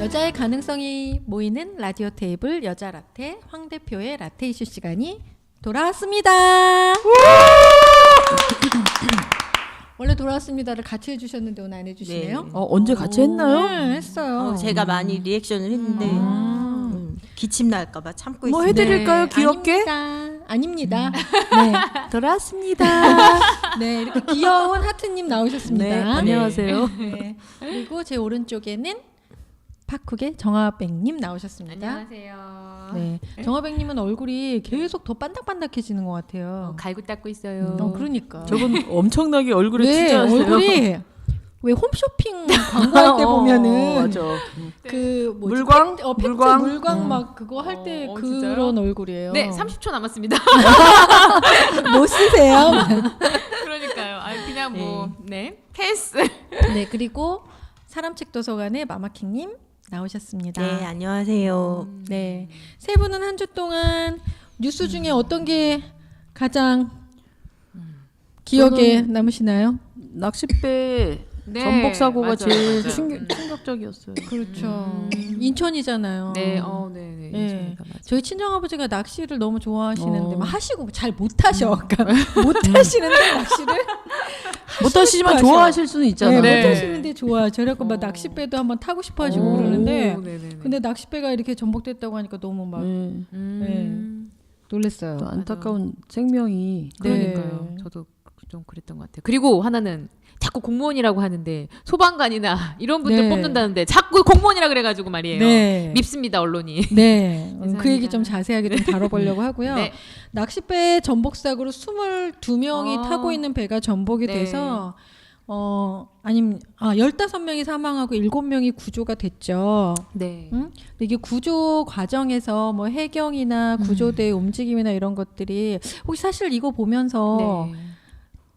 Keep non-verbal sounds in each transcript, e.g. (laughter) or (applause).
여자의 가능성이 모이는 라디오 테이블 여자 라테 황 대표의 라테 이슈 시간이 돌아왔습니다. 원래 돌아왔습니다를 같이 해주셨는데 오늘 안 해주시네요. 네. 어, 언제 같이 했나요? 네, 했어요. 어, 제가 많이 리액션을 했는데 아. 음, 기침 날까봐 참고 뭐 있습니다. 해드릴까요? 귀엽게? 아닙니다. 아닙니다. 네, 돌아왔습니다. (laughs) 네, 이렇게 귀여운 하트님 나오셨습니다. 네, 안녕하세요. 네. 그리고 제 오른쪽에는 파쿡의 정화백님 나오셨습니다. 안녕하세요. 네, 정화백님은 얼굴이 계속 더 반짝반짝해지는 것 같아요. 어, 갈고 닦고 있어요. 어, 그러니까. 저분 엄청나게 얼굴에 네, 투자하세요. 얼굴이 왜 홈쇼핑 (laughs) 광고할 때 어, 보면은 맞아. 그 뭐지? 물광? 팩- 어, 팩트 물광? 물광 음. 막 그거 할때 어, 어, 그런? 얼굴이에요. 네, 30초 남았습니다. 못 (laughs) 쓰세요. (laughs) 그러니까요. 아, 그냥 뭐, 네. 패스. 네, 그리고 사람책 도서관의 마마킹님 나오셨습니다. 네, 안녕하세요. 네. 세 분은 한 주 동안 뉴스 중에 어떤 게 가장 기억에 남으시나요? 낚싯배 네, 전복 사고가 맞아요, 제일 맞아요. 충격, 음. 충격적이었어요. 그렇죠. 인천이잖아요. 네, 어, 네, 네. 네. 맞아요. 저희 친정 아버지가 낚시를 너무 좋아하시는데 어. 막 하시고 잘 못 하셔. 그러니까 못 하시는데 낚시를 못 하시지만 하셔. 좋아하실 수는 있잖아요. 네, 네. 못 하시는데 좋아. 저래갖고 막 어. 낚싯배도 한번 타고 싶어 하시고 오, 그러는데 오, 네, 네, 네. 근데 낚싯배가 이렇게 전복됐다고 하니까 너무 막 네. 음, 놀랬어요. 또 안타까운 생명이 네. 그러니까요. 저도 좀 그랬던 것 같아요. 그리고 하나는 자꾸 공무원이라고 하는데 소방관이나 이런 분들 네. 뽑는다는데 자꾸 공무원이라 그래가지고 말이에요. 네. 밉습니다 언론이. (laughs) 네. 음, (laughs) 그. 얘기 좀 자세하게 좀 다뤄보려고 (laughs) 하고요. 네. 낚싯배 전복 사고로 22명이 아. 타고 있는 배가 전복이 네. 돼서 어 아님 아 15명이 사망하고 7명이 구조가 됐죠. 네. 응? 이게 구조 과정에서 뭐 해경이나 음. 구조대의 움직임이나 이런 것들이 혹시 사실 이거 보면서 네.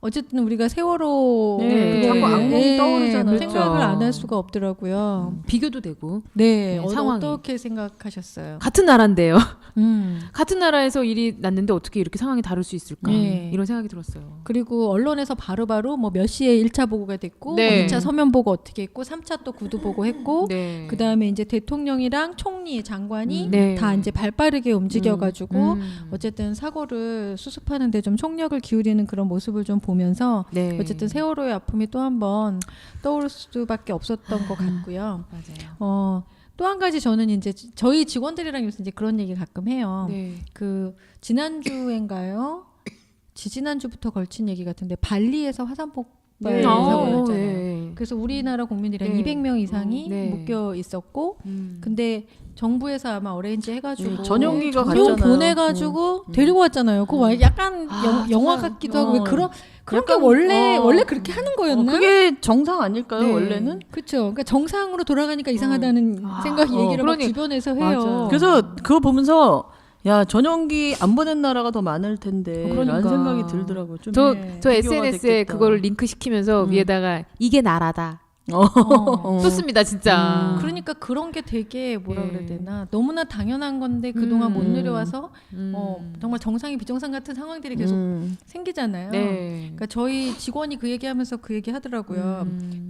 어쨌든 우리가 세월호 네, 그거에 자꾸 악몽이 떠오르잖아요. 생각을 그렇죠. 안할 수가 없더라고요. 음, 비교도 되고 네, 네, 어, 상황이. 어떻게 생각하셨어요? 같은 나라인데요. 음. (laughs) 같은 나라에서 일이 났는데 어떻게 이렇게 상황이 다를 수 있을까? 네. 이런 생각이 들었어요. 그리고 언론에서 바로바로 뭐 몇 시에 1차 보고가 됐고 네. 뭐 2차 서면 보고 어떻게 했고 3차 또 구두 보고 했고 네. 그다음에 이제 대통령이랑 총리 장관이 음, 네. 다 이제 발빠르게 움직여 가지고 음. 어쨌든 사고를 수습하는 데 좀 총력을 기울이는 그런 모습을 좀 보면 서 네. 어쨌든 세월호의 아픔이 또 한 번 떠오를 수밖에 없었던 것 같고요. 맞아요. 어, 또 한 가지 저는 이제 저희 직원들이랑 요새 이제 그런 얘기 가끔 해요. 네. 그 지난주인가요? 지지난주부터 걸친 얘기 같은데 발리에서 화산 폭발 네. 사고가 어, 났잖아요. 네. 그래서 우리나라 국민들이 한 네. 200명 이상이 네. 묶여 있었고 음. 근데 정부에서 아마 어레인지 해가지고 네, 전용기가 전용 갔잖아요. 보내가지고 음. 데리고 왔잖아요. 그거 와- 약간 아, 영, 영화 정말. 같기도 하고 왜 어. 그런 그런 게 약간, 원래 어. 원래 그렇게 하는 어, 거였나? 그게 정상 아닐까요, 네. 원래는? 그렇죠. 그러니까 정상으로 돌아가니까 이상하다는 아, 생각 어, 얘기를 막 그러니- 주변에서 해요. 맞아요. 그래서 그거 보면서 야 전용기 안 보낸 나라가 더 많을 텐데 그러니까. 라는 생각이 들더라고요. 좀 저, 네. SNS에 됐겠다. 그거를 링크 시키면서 음. 위에다가 이게 나라다. 어. 어. (laughs) 좋습니다, 진짜. 음. 그러니까 그런 게 되게 뭐라 네. 그래야 되나 너무나 당연한 건데 그동안 못 음. 누려와서 음. 어, 정말 정상이 비정상 같은 상황들이 계속 음. 생기잖아요. 네. 그러니까 저희 직원이 그 얘기하면서 그 얘기 하더라고요. 음.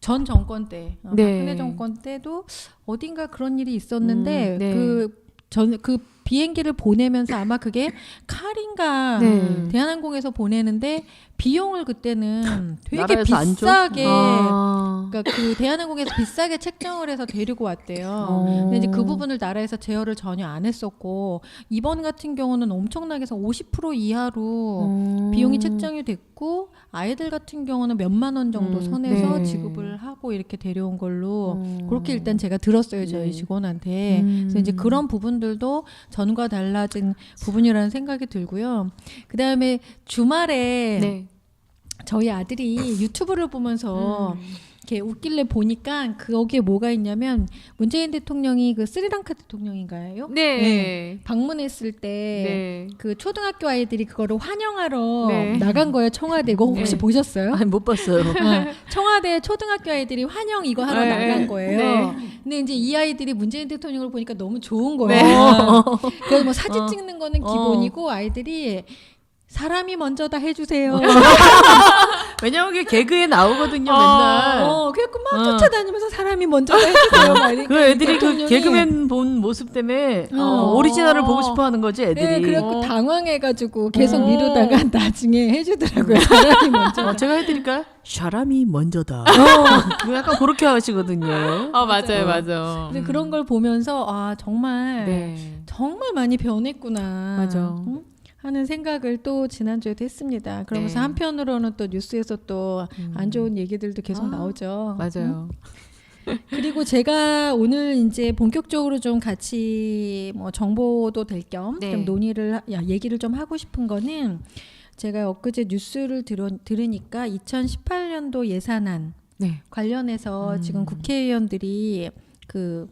그전 정권 때 어, 네. 박근혜 정권 때도 어딘가 그런 일이 있었는데 음, 네. 그전그 비행기를 보내면서 아마 그게 칼인가 네. 대한항공에서 보내는데 비용을 그때는 되게 나라에서 안 줘? 비싸게 아. 그러니까 그 대한항공에서 비싸게 책정을 해서 데리고 왔대요. 어. 근데 이제 그 부분을 나라에서 제어를 전혀 안 했었고 이번 같은 경우는 엄청나게 해서 50% 이하로 음. 비용이 책정이 됐고 아이들 같은 경우는 몇만 원 정도 음, 선에서 네. 지급을 하고 이렇게 데려온 걸로 음. 그렇게 일단 제가 들었어요 저희 네. 직원한테 음. 그래서 이제 그런 부분들도 전과 달라진 부분이라는 생각이 들고요 그 다음에 주말에 네. 저희 아들이 유튜브를 보면서 음. 이렇게 웃길래 보니까 거기에 뭐가 있냐면 문재인 대통령이 그 스리랑카 대통령인가요? 네. 방문했을 때그 네. 초등학교 아이들이 그거를 환영하러 네. 나간 거예요 청와대 이거 혹시 네. 보셨어요? 아니 못 봤어요. 어, 청와대 초등학교 아이들이 환영 이거 하러 네. 나간 거예요. 네. 근데 이제 이 아이들이 문재인 대통령을 보니까 너무 좋은 네. 거예요. 그래서 뭐 사진 어. 찍는 거는 어. 기본이고 아이들이 사람이 먼저 다 해주세요. (laughs) 왜냐면 그게 개그에 나오거든요, 어. 맨날. 어, 그래갖고 막 어. 쫓아다니면서 사람이 먼저 다 해주세요. 막 이러니까 그 애들이 그 대통령이- 개그맨 본 모습 때문에 어, 어. 오리지널을 보고 싶어 하는 거지, 애들이. 네, 그래갖고 당황해가지고 계속 어. 미루다가 (laughs) 나중에 해주더라고요. 사람이 먼저. 어, 제가 해드릴까요? 사람이 먼저다. 어. (laughs) 뭐 약간 그렇게 하시거든요. 어 맞아요, 맞아. 근데 그런 걸 보면서 아 정말 네. 정말 많이 변했구나. 맞아. 응? 하는 생각을 또 지난주에도 했습니다. 그러면서 네. 한편으로는 또 뉴스에서 또 안 좋은 얘기들도 계속 아, 나오죠. 맞아요. 그리고 제가 오늘 이제 본격적으로 좀 같이 뭐 정보도 될겸좀 네. 논의를 하- 야, 얘기를 좀 하고 싶은 거는 제가 엊그제 뉴스를 들어, 들으니까 2018년도 예산안 네. 관련해서 음. 지금 국회의원들이 그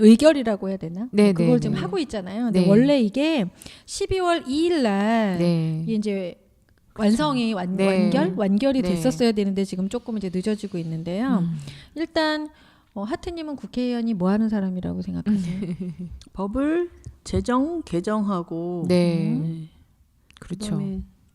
의결이라고 해야 되나? 네, 그걸 네, 지금 네. 하고 있잖아요. 근데 네. 원래 이게 12월 2일 날 네. 이제 완성이 완, 네. 완결 완결이 네. 됐었어야 되는데 지금 조금 이제 늦어지고 있는데요. 음. 일단 어, 하트님은 국회의원이 뭐 하는 사람이라고 생각하세요? (laughs) 법을 제정, 개정하고. 네. 네. 그렇죠.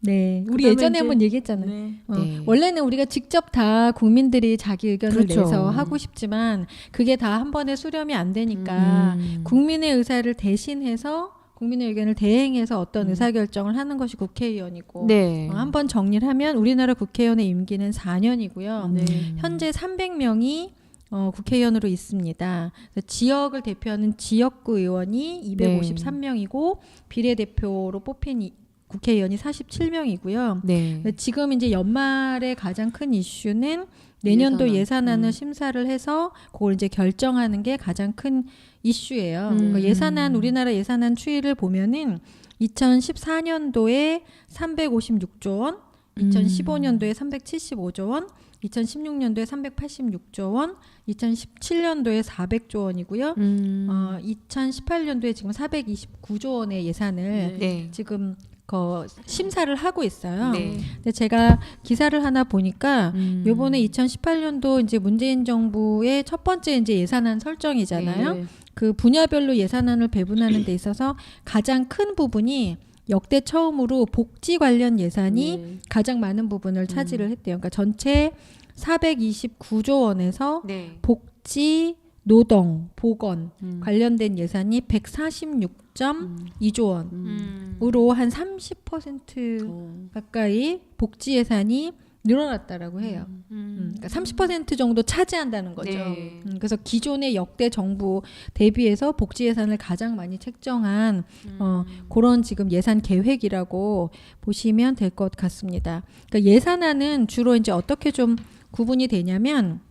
네, 우리 예전에 한번 얘기했잖아요. 네. 어, 네. 원래는 우리가 직접 다 국민들이 자기 의견을 그렇죠. 내서 하고 싶지만 그게 다 한 번에 수렴이 안 되니까 음. 국민의 의사를 대신해서 국민의 의견을 대행해서 어떤 음. 의사결정을 하는 것이 국회의원이고 네. 어, 한번 정리를 하면 우리나라 국회의원의 임기는 4년이고요. 네. 음. 현재 300명이 어, 국회의원으로 있습니다. 지역을 대표하는 지역구 의원이 네. 253명이고 비례대표로 뽑힌 이- 국회의원이 47명이고요. 네. 지금 이제 연말의 가장 큰 이슈는 내년도 예산안. 예산안 을 음. 심사를 해서 그걸 이제 결정하는 게 가장 큰 이슈예요. 음. 그러니까 예산안 우리나라 예산안 추이를 보면은 2014년도에 356조 원, 음. 2015년도에 375조 원, 2016년도에 386조 원, 2017년도에 400조 원이고요. 음. 어, 2018년도에 지금 429조 원의 예산을 네. 지금 그 심사를 하고 있어요. 네. 근데 제가 기사를 하나 보니까 음. 요번에 2018년도 이제 문재인 정부의 첫 번째 이제 예산안 설정이잖아요. 네. 그 분야별로 예산안을 배분하는 데 있어서 가장 큰 부분이 역대 처음으로 복지 관련 예산이 네. 가장 많은 부분을 차지를 했대요. 그러니까 전체 429조 원에서 네. 복지, 노동, 보건 음. 관련된 예산이 146.2조 원으로 음. 한30% 어. 가까이 복지 예산이 늘어났다라고 해요. 음, 음. 그러니까 30% 정도 차지한다는 거죠. 네. 음, 그래서 기존의 역대 정부 대비해서 복지 예산을 가장 많이 책정한 어, 그런 지금 예산 계획이라고 보시면 될 것 같습니다. 그러니까 예산안은 주로 이제 어떻게 좀 구분이 되냐면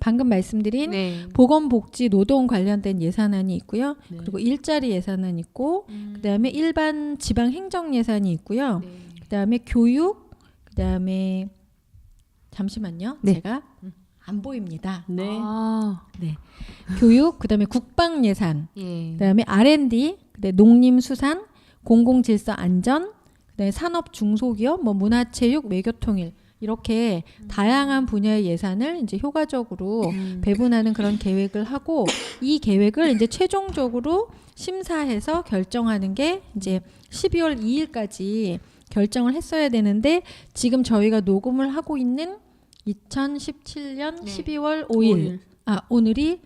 방금 말씀드린 네. 보건복지 노동 관련된 예산안이 있고요. 네. 그리고 일자리 예산안 있고 음. 그다음에 일반 지방 행정 예산이 있고요. 네. 그다음에 교육, 그다음에 잠시만요. 네. 제가 안 보입니다. 네. 아. (laughs) 교육, 그다음에 국방 예산, 예. 그다음에 R&D, 그다음에 농림 수산, 공공질서 안전, 그다음에 산업 중소기업, 뭐 문화체육, 외교통일 이렇게 다양한 분야의 예산을 이제 효과적으로 음. 배분하는 그런 계획을 하고 이 계획을 이제 최종적으로 심사해서 결정하는 게 이제 12월 2일까지 결정을 했어야 되는데 지금 저희가 녹음을 하고 있는 2017년 네. 12월 5일 오일. 아 오늘이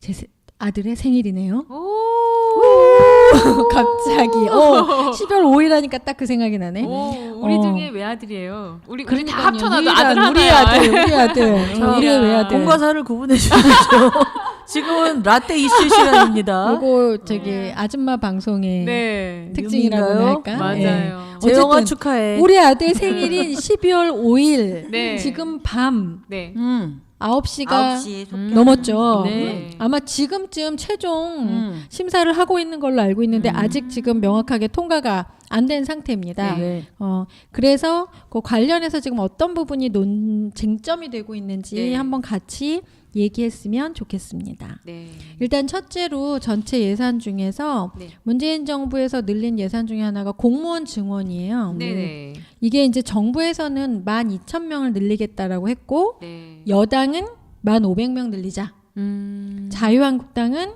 제 세- 아들의 생일이네요. 오. (laughs) 갑자기 어 12월 5일 하니까 딱 그 생각이 나네. 오, 우리 어. 중에 외아들이에요. 우리 우리 다. 합쳐놔도 유일한 아들 하나야. 우리 아들, 우리 (laughs) 아들, 자, 우리 외아들. 공과 사를 구분해 주시죠. (laughs) 지금은 라떼 이슈 시간입니다. 요거 저기 아줌마 방송의 네. 특징이라고? 할까? 예. 맞아요. 재영아 어쨌든 축하해. 우리 아들 생일인 12월 5일 네. 지금 밤 네. 음. 9시가 9시에 음. 넘었죠. 네. 아마 지금쯤 최종 음. 심사를 하고 있는 걸로 알고 있는데 음. 아직 지금 명확하게 통과가 안 된 상태입니다. 네. 어, 그래서 그 관련해서 지금 어떤 부분이 논 쟁점이 되고 있는지 네. 한번 같이 얘기했으면 좋겠습니다. 네. 일단 첫째로 전체 예산 중에서 네. 문재인 정부에서 늘린 예산 중에 하나가 공무원 증원이에요. 네. 네. 이게 이제 정부에서는 12,000명을 늘리겠다라고 했고 네. 여당은 1,500명 늘리자. 음. 자유한국당은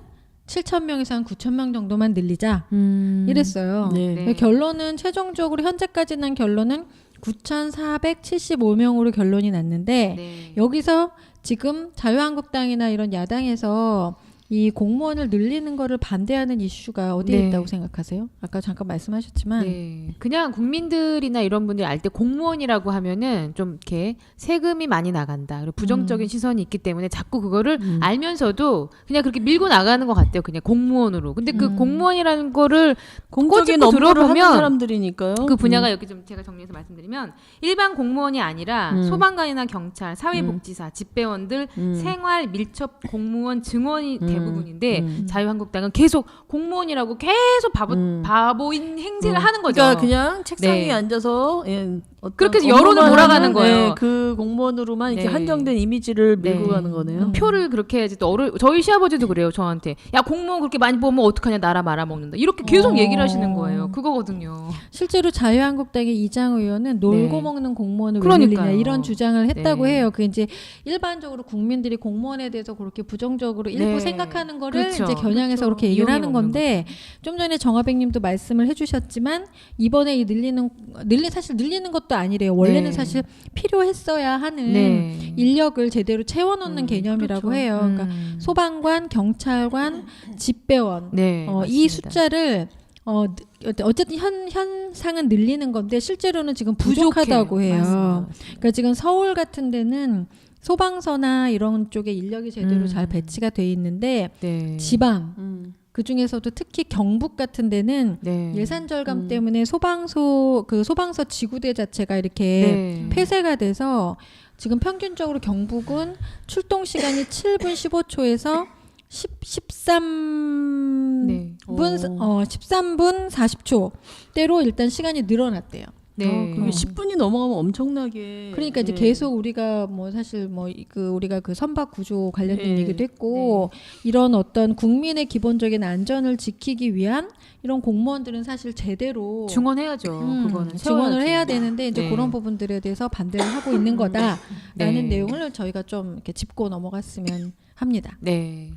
7천 명에서 한 9천 명 정도만 늘리자 음. 이랬어요. 네. 네. 결론은 최종적으로 현재까지 난 결론은 9,475명으로 결론이 났는데 네. 여기서 지금 자유한국당이나 이런 야당에서 이 공무원을 늘리는 거를 반대하는 이슈가 어디에 네. 있다고 생각하세요? 아까 잠깐 말씀하셨지만 네. 그냥 국민들이나 이런 분들이 알 때 공무원이라고 하면은 좀 이렇게 세금이 많이 나간다. 그리고 부정적인 시선이 있기 때문에 자꾸 그거를 음. 알면서도 그냥 그렇게 밀고 나가는 것 같아요. 그냥 공무원으로. 근데 그 음. 공무원이라는 거를 공적인 들어보면 사람들이니까요. 그 분야가 여기 좀 제가 정리해서 말씀드리면 일반 공무원이 아니라 음. 소방관이나 경찰, 사회복지사, 집배원들 음. 생활 밀접 공무원 증원이 음. 대 부분인데 음. 자유한국당은 계속 공무원이라고 계속 바보 음. 바보인 행세를 음. 하는 거죠. 그러니까 그냥 책상 네. 위에 앉아서 예, 그렇게 해서 여론을 몰아가는 거예요. 예, 그 공무원으로만 이렇게 네. 한정된 이미지를 밀고 네. 가는 거네요. 음. 표를 그렇게 해야지 또 어른 저희 시아버지도 그래요 저한테 야 공무원 그렇게 많이 뽑으면 어떡하냐 나라 말아먹는다 이렇게 계속 어. 얘기를 하시는 거예요 그거거든요 실제로 자유한국당의 이장 의원은 놀고 네. 먹는 공무원을. 늘리냐 이런 주장을 했다고 네. 해요. 그 이제 일반적으로 국민들이 공무원에 대해서 그렇게 부정적으로 일부 네. 생각하는 거를 그렇죠. 이제 겨냥해서 그렇죠. 그렇게 얘기를 하는 건데 좀 전에 정화백님도 말씀을 해주셨지만 이번에 이 늘리는 늘리 사실 늘리는 것도 아니래요. 원래는 네. 사실 필요했어야 하는 네 인력을 제대로 채워놓는 음, 개념이라고 그렇죠. 해요. 그러니까 음. 소방관, 경찰관, 집배원 네 어, 이 맞습니다. 숫자를 어, 느- 어쨌든 현 현상은 늘리는 건데 실제로는 지금 부족하다고. 해요. 맞습니다. 그러니까 지금 서울 같은 데는 소방서나 이런 쪽에 인력이 제대로 음. 잘 배치가 돼 있는데 네. 지방 음. 그 중에서도 특히 경북 같은 데는 네. 예산 절감 음. 때문에 소방소 그 소방서 지구대 자체가 이렇게 네. 폐쇄가 돼서 지금 평균적으로 경북은 출동 시간이 7분 15초에서 10, 13분 네. 오. 어 13분 40초 대로 일단 시간이 늘어났대요. 네. 어, 그게 10분이 넘어가면 엄청나게 그러니까 이제 예. 계속 우리가 뭐 사실 뭐 그 우리가 그 선박 구조 관련된 네. 얘기도 했고 이런 어떤 국민의 기본적인 안전을 지키기 위한 이런 공무원들은 사실 제대로 증언해야죠 음, 그거는 증언을 세워야지. 해야 되는데 이제 네. 그런 부분들에 대해서 반대를 하고 있는 거다라는 네. 내용을 저희가 좀 이렇게 짚고 넘어갔으면 합니다. 네.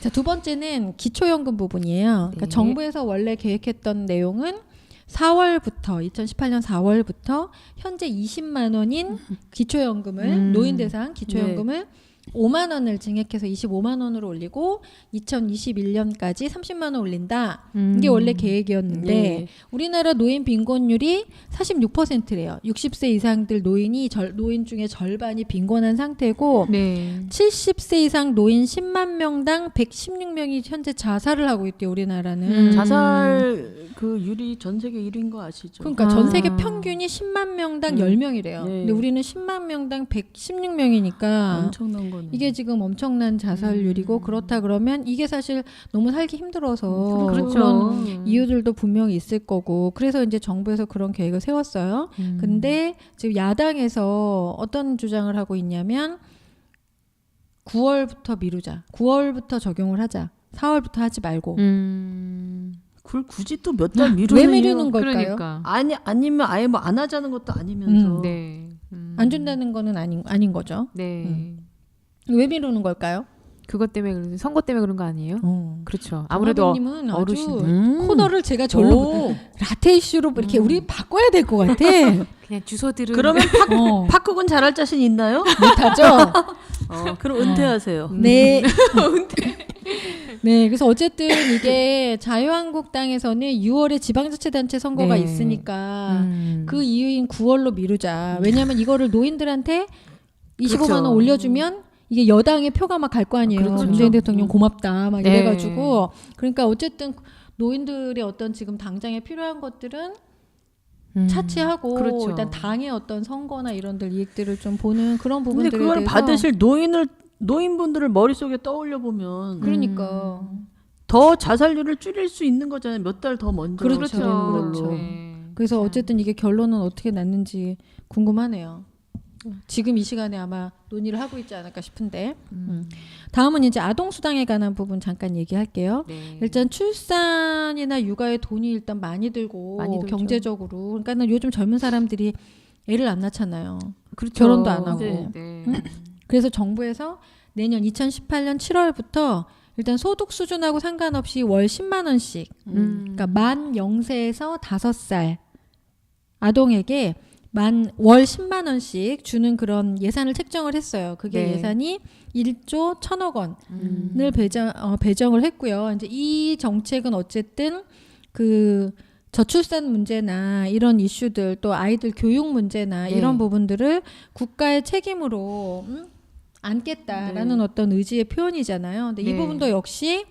자, 두 번째는 기초연금 부분이에요. 그러니까 네. 정부에서 원래 계획했던 내용은 4월부터 2018년 4월부터 현재 20만 원인 기초연금을 음. 노인 대상 기초연금을 5만 원을 증액해서 25만 원으로 올리고 2021년까지 30만 원 올린다. 이게 음. 원래 계획이었는데 네. 우리나라 노인 빈곤율이 46%래요. 60세 이상들 노인이 절, 노인 중에 절반이 빈곤한 상태고 네. 70세 이상 노인 10만 명당 116명이 현재 자살을 하고 있대요, 우리나라는. 음. 자살 그 율이 전 세계 1위인 거 아시죠? 그러니까 전 세계 아. 평균이 10만 명당 음. 10명이래요. 네. 근데 우리는 10만 명당 116명이니까 엄청난 거 네. 이게 지금 엄청난 자살률이고 그렇다 그러면 이게 사실 너무 살기 힘들어서 그렇죠. 그런 이유들도 분명히 있을 거고 그래서 이제 정부에서 그런 계획을 세웠어요. 음. 근데 지금 야당에서 어떤 주장을 하고 있냐면 9월부터 미루자. 9월부터 적용을 하자. 4월부터 하지 말고. 음. 그걸 굳이 또 몇 달 미루는 왜 미루는 걸까요? 그러니까. 아니 아니면 아예 뭐 안 하자는 것도 아니면서 음, 네. 음. 안 준다는 거는 아닌 아닌 거죠. 네. 음. 왜 미루는 걸까요? 그것 때문에 그런 선거 때문에 그런 거 아니에요? 어. 그렇죠. 아무래도 님은 아주 어르신들. 음. 코너를 제가 절로 오. (laughs) 라테 이슈로 이렇게 우리 바꿔야 될 것 같아. (laughs) 그냥 주소들은 그러면 어, 파크군 잘할 자신 있나요? (laughs) 못하죠. 어, 그럼 은퇴하세요. 네. 네, 그래서 어쨌든 이게 자유한국당에서는 6월에 지방자치단체 선거가 네. 있으니까 음. 그 이유인 9월로 미루자. 왜냐하면 이거를 노인들한테 25만 원 그렇죠. 올려주면 이게 여당의 표가 막 갈 거 아니에요. 그렇죠. 문재인 대통령 고맙다 막 네. 이래가지고 그러니까 어쨌든 노인들의 어떤 지금 당장에 필요한 것들은 음. 차치하고 그렇죠. 일단 당의 어떤 선거나 이런들 이익들을 좀 보는 그런 근데 부분들에 그걸 대해서 받으실 노인을 노인분들을 머릿속에 떠올려 보면 그러니까 더 자살률을 줄일 수 있는 거잖아요. 몇 달 더 먼저 그렇죠. 그렇죠. 네. 그래서 참. 어쨌든 이게 결론은 어떻게 났는지 궁금하네요. 지금 이 시간에 아마 논의를 하고 있지 않을까 싶은데 음. 다음은 이제 아동 수당에 관한 부분 잠깐 얘기할게요. 네. 일단 출산이나 육아에 돈이 일단 많이 들고 많이. 경제적으로 그러니까는 요즘 젊은 사람들이 애를 안 낳잖아요. 그렇죠. 결혼도 안 하고. 네. 네. 그래서 정부에서 내년 2018년 7월부터 일단 소득 수준하고 상관없이 월 10만 원씩 음. 그러니까 만 0세에서 5살 아동에게 만 월 10만 원씩 주는 그런 예산을 책정을 했어요. 그게 네. 예산이 1조 1천억 원을 음. 배정 어, 배정을 했고요. 이제 이 정책은 어쨌든 그 저출산 문제나 이런 이슈들 또 아이들 교육 문제나 네. 이런 부분들을 국가의 책임으로 음, 안겠다라는 어떤 의지의 표현이잖아요. 근데 이 네. 부분도 역시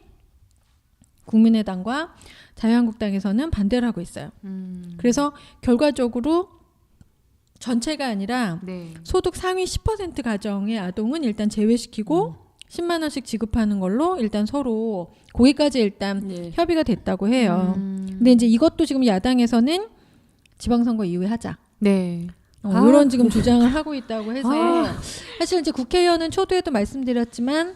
국민의당과 자유한국당에서는 반대를 하고 있어요. 음. 그래서 결과적으로 전체가 아니라 네. 소득 상위 10% 가정의 아동은 일단 제외시키고 10만 원씩 지급하는 걸로 일단 서로 거기까지 일단 네. 협의가 됐다고 해요. 음. 근데 이제 이것도 지금 야당에서는 지방선거 이후에 하자. 네. 어, 아, 이런 지금 주장을 하고 있다고 해서 아. 사실 이제 국회의원은 초두에도 말씀드렸지만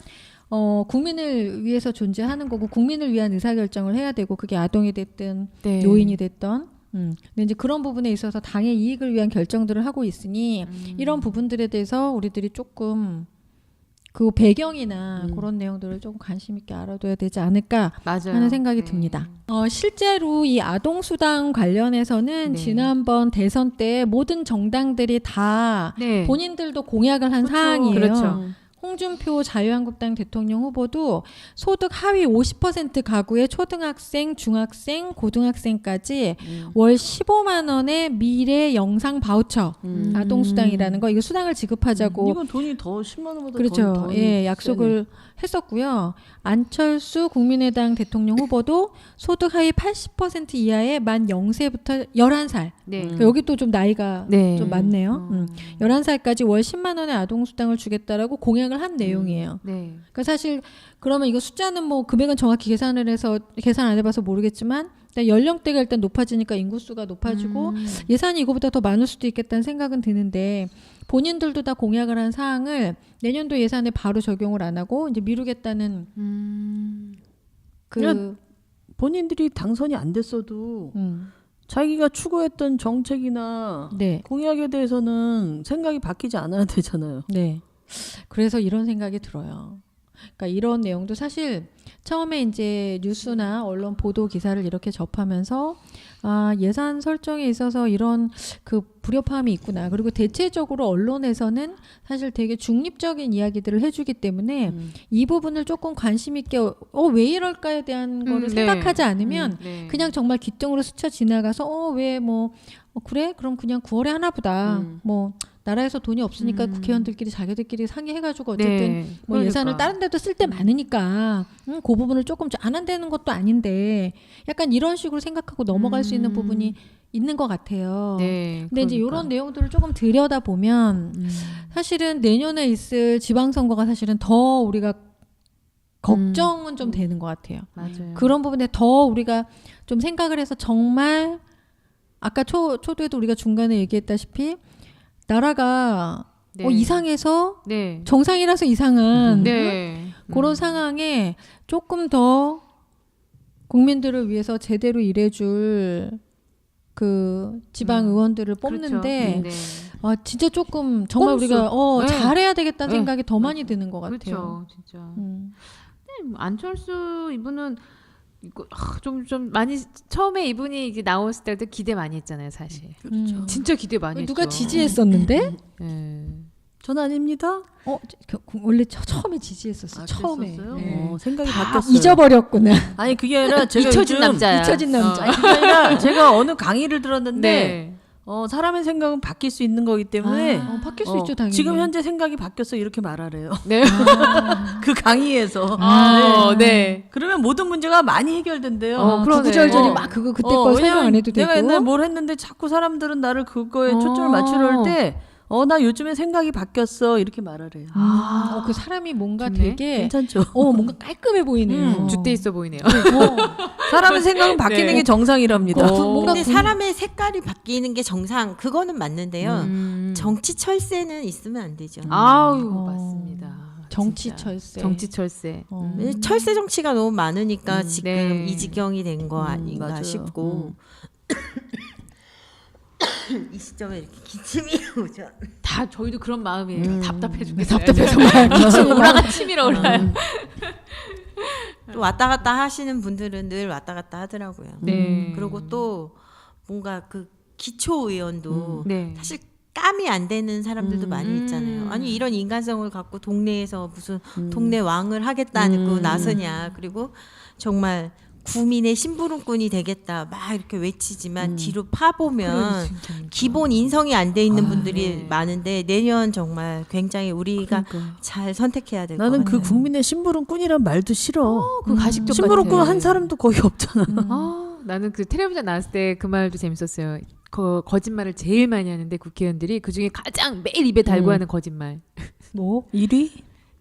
어, 국민을 위해서 존재하는 거고 국민을 위한 의사결정을 해야 되고 그게 아동이 됐든 네. 노인이 됐던 음. 근데 이제 그런 부분에 있어서 당의 이익을 위한 결정들을 하고 있으니 음. 이런 부분들에 대해서 우리들이 조금 그 배경이나 음. 그런 내용들을 조금 관심 있게 알아둬야 되지 않을까 맞아요. 하는 생각이 네. 듭니다. 어, 실제로 이 아동 수당 관련해서는 네. 지난번 대선 때 모든 정당들이 다 네. 본인들도 공약을 한 그렇죠. 사항이에요. 그렇죠. 홍준표 자유한국당 대통령 후보도 소득 하위 50% 가구의 초등학생, 중학생, 고등학생까지 음. 월 15만 원의 미래 영상 바우처 음. 아동 수당이라는 거 이거 수당을 지급하자고 이건 돈이 더 10만 원보다 그렇죠. 더, 더 예, 약속을 했었고요. 안철수 국민의당 대통령 후보도 소득 하위 80% 이하의 만 0세부터 11살. 네. 음. 여기 또 좀 나이가 네. 좀 많네요. 음. 음. 11살까지 월 10만 원의 아동 수당을 주겠다라고 공약 을 한 내용이에요. 네. 그러니까 사실 그러면 이거 숫자는 뭐 금액은 정확히 계산을 해서 계산 안 해봐서 모르겠지만 일단 연령대가 일단 높아지니까 인구수가 높아지고 음. 예산이 이거보다 더 많을 수도 있겠다는 생각은 드는데 본인들도 다 공약을 한 사항을 내년도 예산에 바로 적용을 안 하고 이제 미루겠다는 음. 그 야, 본인들이 당선이 안 됐어도 음, 자기가 추구했던 정책이나 네, 공약에 대해서는 생각이 바뀌지 않아야 되잖아요. 네. 그래서 이런 생각이 들어요. 그러니까 이런 내용도 사실 처음에 이제 뉴스나 언론 보도 기사를 이렇게 접하면서 아, 예산 설정에 있어서 이런 그 불협화음이 있구나. 그리고 대체적으로 언론에서는 사실 되게 중립적인 이야기들을 해주기 때문에 음. 이 부분을 조금 관심 있게 어 왜 이럴까에 대한 거를 음, 네. 생각하지 않으면 네. 그냥 정말 귓등으로 스쳐 지나가서 어 왜뭐 어, 그래 그럼 그냥 9월에 하나 보다 음. 뭐 나라에서 돈이 없으니까 음. 국회의원들끼리 자기들끼리 상의해가지고 어쨌든 네. 뭐 그러니까. 예산을 다른 데도 쓸 때 많으니까 음, 그 부분을 조금 안 한다는 것도 아닌데 약간 이런 식으로 생각하고 넘어갈 수 있는 음. 부분이 있는 것 같아요. 네. 근데 이제 그러니까. 이런 내용들을 조금 들여다 보면 음. 사실은 내년에 있을 지방선거가 사실은 더 우리가 걱정은 좀 되는 것 같아요. 맞아요. 그런 부분에 더 우리가 좀 생각을 해서 정말 아까 초 초도에도 우리가 중간에 얘기했다시피 나라가 네. 어, 이상해서 네. 정상이라서 이상한 네. 그런 음. 상황에 조금 더 국민들을 위해서 제대로 일해줄 그 지방 음. 의원들을 그렇죠. 뽑는데 네. 아 진짜 조금 정말 꼼수. 우리가 어 네. 잘해야 되겠다는 네. 생각이 더 많이 드는 것 같아요. 그렇죠. 진짜. 음. 음, 안철수 이분은 이거 좀좀 많이 처음에 이분이 이제 나왔을 때도 기대 많이 했잖아요, 사실. 음. 진짜 기대 많이 누가 했죠. 지지했었는데? 네. 전 아닙니다. 어 저- 그- 원래 처, 처음에 지지했었어. 아, 처음에. 네. 어, 생각이 다 바뀌었어요. 잊어버렸구나. 아니 그게 아니라 제가 잊혀진 남자야. 잊혀진 남자. 아니, 그게 아니라 제가 어느 강의를 들었는데 네. 어, 사람의 생각은 바뀔 수 있는 거기 때문에 어, 바뀔 수 어, 있죠 당연히. 지금 현재 생각이 바뀌었어 이렇게 말하래요. 네. 아, (laughs) 그 강의에서. 아, 네. 그러면 모든 문제가 많이 해결된대요. 어, 그러네. 구구절절히 어. 막 그거 그때 어, 걸 설명 안 해도 되고. 내가 옛날에 뭘 했는데 자꾸 사람들은 나를 그거에 어. 초점을 맞추려 할 때, 어, 나 요즘에 생각이 바뀌었어. 이렇게 말하래요. 아, 어, 그 사람이 뭔가 좋네. 되게 괜찮죠? 어 뭔가 깔끔해 보이네요. 음, 주대 있어 보이네요. 어, 사람의 생각은 바뀌는 네. 게 정상이랍니다. 어, 뭔가 근데 군- 사람의 색깔이 바뀌는 게 정상 그거는 맞는데요. 음. 정치 철새는 있으면 안 되죠. 아유, 어. 맞습니다. 정치 진짜. 철새. 정치 철새. 어. 음. 철새 정치가 너무 많으니까 음, 지금 네. 이 지경이 된 거 음, 아닌가 맞아요. 싶고 (coughs) 이 시점에 이렇게 기침이 (laughs) 오죠. 다 저희도 그런 마음이에요. 음. 답답해 죽겠어요. 답답해서 막 기침이 막- 오라가 치밀어 올라요. 또 왔다 갔다 하시는 분들은 늘 왔다 갔다 하더라고요. 네. 그리고 또 뭔가 그 기초 의원도 네. 사실 깜이 안 되는 사람들도 음. 많이 있잖아요. 아니 이런 인간성을 갖고 동네에서 무슨 음. 동네 왕을 하겠다고 음. 나서냐. 그리고 정말 구민의 심부름꾼이 되겠다 막 이렇게 외치지만 음. 뒤로 파보면. 기본 인성이 안 돼 있는 아, 분들이 네. 많은데 내년 정말 굉장히 우리가 그러니까. 잘 선택해야 될것 나는 같아요. 그 국민의 심부름꾼이란 말도 싫어. 그 가식적 심부름꾼. 한 사람도 거의 없잖아. (laughs) 아, 나는 그 텔레비전 나왔을 때 그 말도 재밌었어요. 거, 거짓말을 제일 많이 하는데 국회의원들이 그 중에 가장 매일 입에 달고 음. 하는 거짓말. 뭐 1위?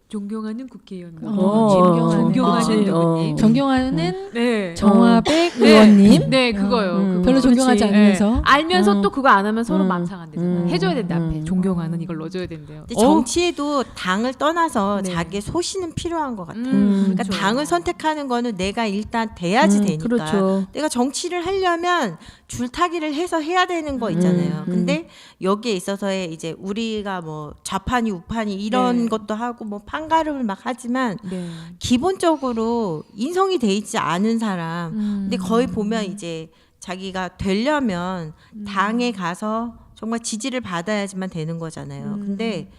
존경하는 국회의원. 어, 존경하는 존경하는 누구님. 어. 존경하는 네. 정화백 네. 의원님 네, 그거요. 음. 그거. 별로 존경하지 그렇지. 않으면서 네. 알면서 음. 또 그거 안 하면 서로 음. 마음 상한대잖아요. 음. 해줘야 된다 앞에. 음. 존경하는 이걸 넣어줘야 된대요. 근데 정치에도 당을 떠나서 네. 자기의 소신은 필요한 것 같아요. 음, 그러니까 그렇죠. 당을 선택하는 거는 내가 일단 돼야지 음, 되니까. 그렇죠. 내가 정치를 하려면 줄타기를 해서 해야 되는 거 있잖아요. 음, 음. 근데 여기에 있어서의 이제 우리가 뭐 좌판이 우판이 이런 네. 것도 하고 뭐 판가름을 막 하지만 네. 기본적으로 인성이 돼 있지 않은 사람. 음. 근데 거의 보면 이제 자기가 되려면 음. 당에 가서 정말 지지를 받아야지만 되는 거잖아요. 음. 근데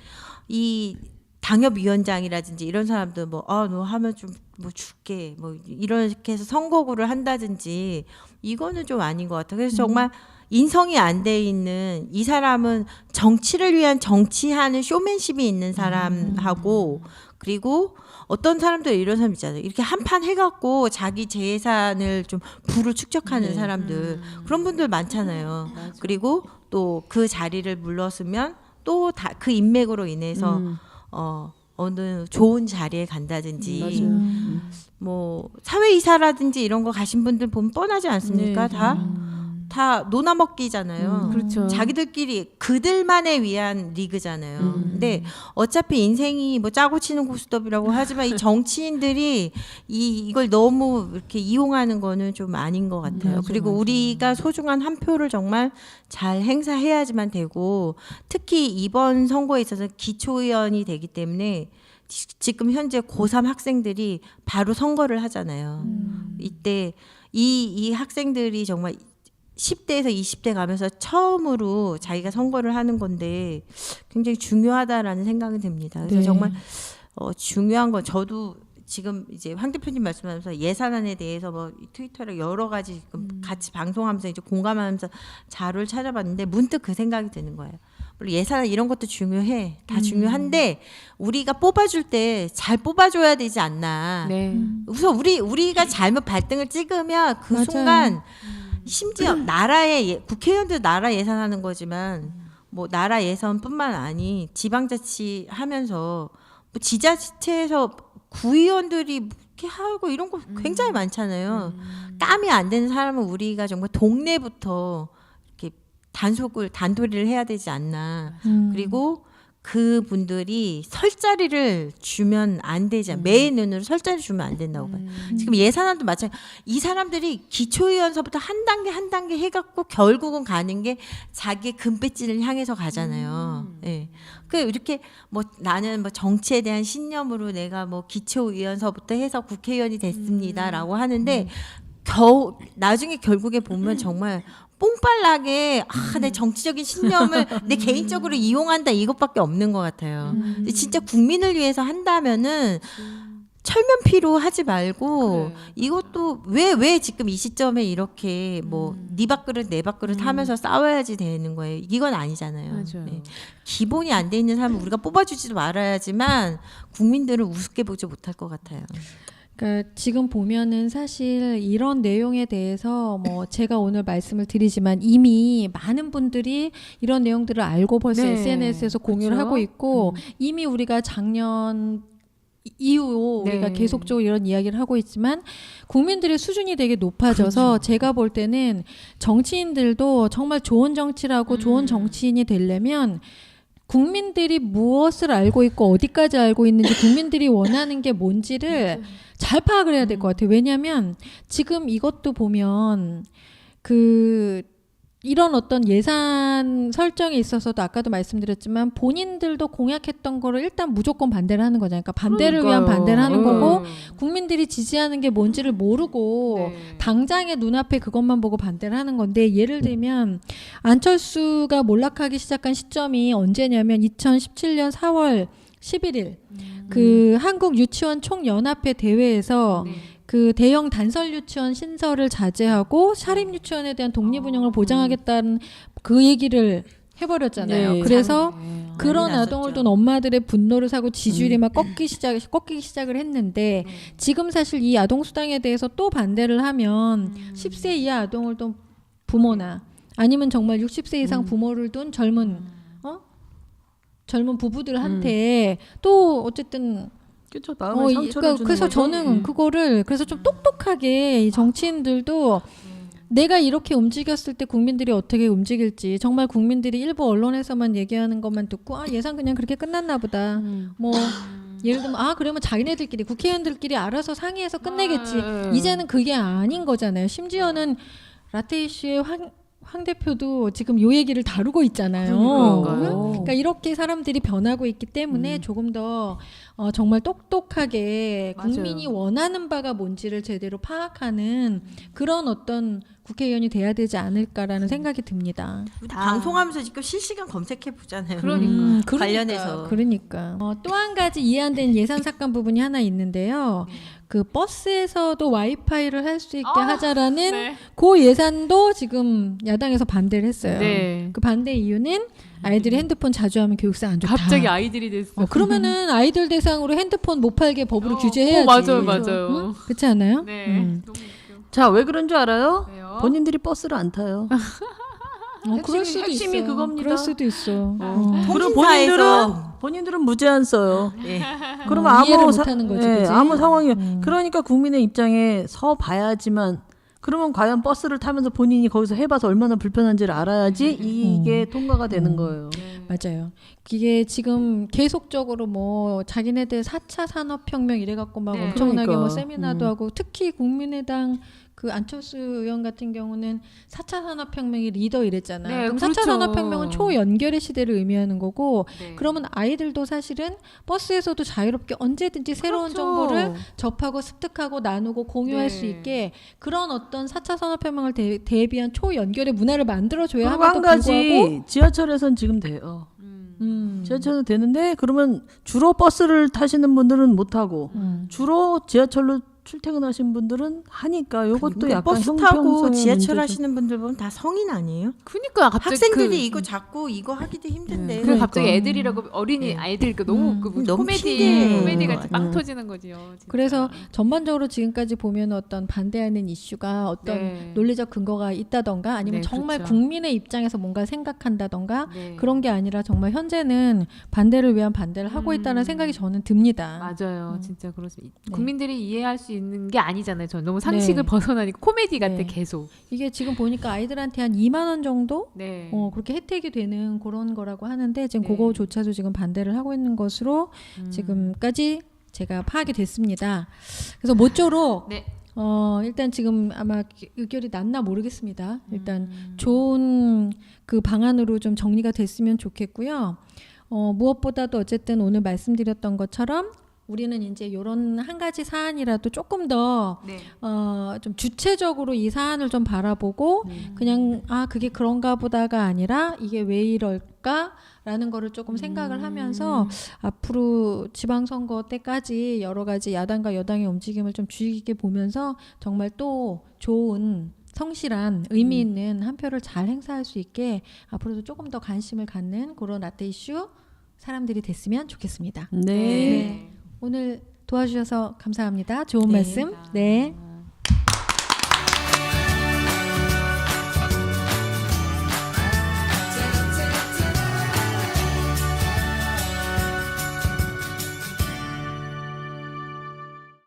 이 당협위원장이라든지 이런 사람들 뭐 아 너 하면 좀 뭐 줄게 뭐 이렇게 해서 선거구를 한다든지 이거는 좀 아닌 것 같아. 그래서 정말 인성이 안 돼 있는 이 사람은 정치를 위한 정치하는 쇼맨십이 있는 사람하고 그리고 어떤 사람들 이런 사람 있잖아요. 이렇게 한 판 해갖고 자기 재산을 좀 부를 축적하는 네. 사람들 그런 분들 많잖아요. 맞아. 그리고 또 그 자리를 물러서면 또 다 그 인맥으로 인해서 음, 어 어느 좋은 자리에 간다든지. 음. 뭐 사회 이사라든지 이런 거 가신 분들 보면 뻔하지 않습니까? 네. 다 다 노나 먹기잖아요. 음. 그렇죠. 자기들끼리 그들만을 위한 리그잖아요. 음. 근데 어차피 인생이 뭐 짜고 치는 고스톱이라고 하지만 이 정치인들이 이 이걸 너무 이렇게 이용하는 거는 좀 아닌 것 같아요. 맞아, 그리고 맞아. 우리가 소중한 한 표를 정말 잘 행사해야지만 되고 특히 이번 선거에 있어서 기초의원이 되기 때문에 지- 지금 현재 고3 학생들이 바로 선거를 하잖아요. 음. 이때 이, 이 학생들이 정말 10대에서 20대 가면서 처음으로 자기가 선거를 하는 건데 굉장히 중요하다라는 생각이 듭니다. 그래서 네. 정말 어, 중요한 건 저도 지금 이제 황 대표님 말씀하면서 예산안에 대해서 뭐 트위터를 여러 가지 지금 같이 방송하면서 이제 공감하면서 자료를 찾아봤는데 문득 그 생각이 드는 거예요. 물론 예산안 이런 것도 중요해. 다 중요한데 우리가 뽑아줄 때 잘 뽑아줘야 되지 않나. 네. 우선 우리 우리가 잘못 발등을 찍으면 그 맞아요. 순간 심지어 나라의 예, 국회의원들 나라 예산하는 거지만 뭐 나라 예산뿐만 아니 지방자치 하면서 뭐 지자체에서 구의원들이 이렇게 하고 이런 거 굉장히 많잖아요. 땀이 안 되는 사람은 우리가 정말 동네부터 이렇게 단속을 단도리를 해야 되지 않나. 음. 그리고 그 분들이 설 자리를 주면 안 되지 않 매의 눈으로 설 자리 주면 안 된다고 봐요. 지금 예산안도 마찬가지. 이 사람들이 기초의원서부터 한 단계 한 단계 해갖고 결국은 가는 게 자기의 금배지를 향해서 가잖아요. 예. 그 이렇게 뭐 나는 뭐 정치에 대한 신념으로 내가 뭐 기초의원서부터 해서 국회의원이 됐습니다라고 하는데 겨우 나중에 결국에 보면 정말 뽕빨나게 아, 내 정치적인 신념을 (laughs) 내 개인적으로 이용한다 이것밖에 없는 것 같아요. 근데 진짜 국민을 위해서 한다면은 철면피로 하지 말고 그래. 이것도 왜 왜 지금 이 시점에 이렇게 뭐네 밥그릇 내 밥그릇 하면서 싸워야지 되는 거예요. 이건 아니잖아요. 네. 기본이 안 돼 있는 사람은 우리가 뽑아주지도 말아야지만 국민들은 우습게 보지 못할 것 같아요. 그러니까 지금 보면은 사실 이런 내용에 대해서 뭐 (laughs) 제가 오늘 말씀을 드리지만 이미 많은 분들이 이런 내용들을 알고 벌써 네. SNS에서 공유를 그렇죠. 하고 있고 이미 우리가 작년 이후 네. 우리가 계속적으로 이런 이야기를 하고 있지만 국민들의 수준이 되게 높아져서 제가 볼 때는 정치인들도 정말 좋은 정치라고 좋은 정치인이 되려면 국민들이 무엇을 알고 있고 어디까지 알고 있는지 국민들이 원하는 게 뭔지를 잘 파악을 해야 될 것 같아요. 왜냐하면 지금 이것도 보면 그 이런 어떤 예산 설정에 있어서도 아까도 말씀드렸지만 본인들도 공약했던 거를 일단 무조건 반대를 하는 거잖아요. 그러니까 반대를 위한 그러니까요. 반대를 하는 음. 거고 국민들이 지지하는 게 뭔지를 모르고 네. 당장의 눈앞에 그것만 보고 반대를 하는 건데 예를 들면 안철수가 몰락하기 시작한 시점이 언제냐면 2017년 4월 11일 그 한국 유치원 총연합회 대회에서 네. 그 대형 단설 유치원 신설을 자제하고 사립 유치원에 대한 독립 운영을 보장하겠다는 그 얘기를 해버렸잖아요. 네. 그래서 네. 그런 아동을. 둔 엄마들의 분노를 사고 지지율이 막 꺾기 시작 꺾이기 시작을 했는데 지금 사실 이 아동 수당에 대해서 또 반대를 하면 10세 이하 아동을 둔 부모나 아니면 정말 60세 이상 부모를 둔 젊은 어 젊은 부부들한테 또 어쨌든 그렇죠. 마음에 어, 이- 상처를 그러니까 그래서 거죠. 저는 예. 그거를 그래서 좀 똑똑하게 이 정치인들도 내가 이렇게 움직였을 때 국민들이 어떻게 움직일지 정말 국민들이 일부 언론에서만 얘기하는 것만 듣고 아 예산 그냥 그렇게 끝났나 보다 음. 뭐 예를 들면 아 그러면 자기네들끼리 국회의원들끼리 알아서 상의해서 끝내겠지 아, 이제는 그게 아닌 거잖아요 심지어는 라테 이슈의 황, 황 대표도 지금 요 얘기를 다루고 있잖아요? 그러니까 이렇게 사람들이 변하고 있기 때문에 조금 더 어, 정말 똑똑하게 맞아요. 국민이 원하는 바가 뭔지를 제대로 파악하는 그런 어떤 국회의원이 돼야 되지 않을까라는 생각이 듭니다. 방송하면서 지금 실시간 검색해 보잖아요. 그러니까. 음, 그러니까, 관련해서. 그러니까 어, 또 한 가지 이해 안 되는 예산 삭감 부분이 하나 있는데요. 그 버스에서도 와이파이를 할 수 있게 아, 하자라는 네. 그 예산도 지금 야당에서 반대를 했어요. 네. 그 반대 이유는 아이들이 핸드폰 자주 하면 교육상 안 좋다. 갑자기 아이들이 됐어. 어, 그러면은 (laughs) 아이들 대상으로 핸드폰 못 팔게 법으로 어, 규제해야지. 어, 맞아요, 맞아요. 응? 그렇지 않아요? 네. 음. 자, 왜 그런 줄 알아요? 왜요? 본인들이 버스를 안 타요. (laughs) 어, 그럴 핵심이- 수도 핵심이 있어. 그겁니다. 그럴 수도 있어. 어. 그리고 통신사에서 본인들은 본인들은 무제한 써요. (laughs) 예. 그러면 어, 이해를 아무 못하는 거지, 예, 그치? 아무 상황이 음. 그러니까 국민의 입장에 서 봐야지만 그러면 과연 버스를 타면서 본인이 거기서 해봐서 얼마나 불편한지를 알아야지 이게 통과가 되는 거예요. 맞아요. 이게 지금 계속적으로 뭐 자기네들 4차 산업혁명 이래갖고 막 네. 엄청나게 뭐 그러니까. 세미나도 음. 하고 특히 국민의당 그 안철수 의원 같은 경우는 4차 산업혁명의 리더 이랬잖아요. 네, 그럼 그렇죠. 4차 산업혁명은 초연결의 시대를 의미하는 거고 네. 그러면 아이들도 사실은 버스에서도 자유롭게 언제든지 새로운 그렇죠. 정보를 접하고 습득하고 나누고 공유할 네. 수 있게 그런 어떤 4차 산업혁명을 대, 대비한 초연결의 문화를 만들어줘야 함에도 한 불구하고 가지 지하철에선 지금 돼요. 음. 음. 지하철은 되는데 그러면 주로 버스를 타시는 분들은 못 타고 음. 주로 지하철로 출퇴근하신 분들은 하니까 이것도 근데 약간 버스 타고 지하철 문제죠. 하시는 분들 보면 다 성인 아니에요? 그러니까 갑자기 학생들이 그, 이거 자꾸 이거 하기도 힘든데. 그래 갑자기 그러니까. 애들이라고 어린이 네. 아이들 그 너무 음. 그뭐 너무 코미디. 코미디 같이 빵 음. 터지는 거지요. 진짜. 그래서 전반적으로 지금까지 보면 어떤 반대하는 이슈가 어떤 네. 논리적 근거가 있다던가 아니면 네, 정말 그렇죠. 국민의 입장에서 뭔가 생각한다던가 네. 그런 게 아니라 정말 현재는 반대를 위한 반대를 하고 음. 있다는 생각이 저는 듭니다. 맞아요. 음. 진짜 그렇습니다. 네. 국민들이 이해할 수 있는 게 아니잖아요. 전 너무 상식을 네. 벗어나니까 코미디 같아 네. 계속. 이게 지금 보니까 아이들한테 한 2만 원 정도 네. 어, 그렇게 혜택이 되는 그런 거라고 하는데 지금 네. 그거조차도 지금 반대를 하고 있는 것으로 음. 지금까지 제가 파악이 됐습니다. 그래서 모쪼록 (laughs) 네. 어, 일단 지금 아마 의결이 났나 모르겠습니다. 일단 음. 좋은 그 방안으로 좀 정리가 됐으면 좋겠고요. 어, 무엇보다도 어쨌든 오늘 말씀드렸던 것처럼 우리는 이제 이런 한 가지 사안이라도 조금 더 네. 어, 좀 주체적으로 이 사안을 좀 바라보고 그냥 아 그게 그런가 보다가 아니라 이게 왜 이럴까 라는 거를 조금 생각을 하면서 앞으로 지방선거 때까지 여러 가지 야당과 여당의 움직임을 좀 주의 깊게 보면서 정말 또 좋은 성실한 의미 있는 한 표를 잘 행사할 수 있게 앞으로도 조금 더 관심을 갖는 그런 라떼 이슈 사람들이 됐으면 좋겠습니다. 네. 네. 오늘 도와주셔서 감사합니다. 좋은 네. 말씀. 네. 아.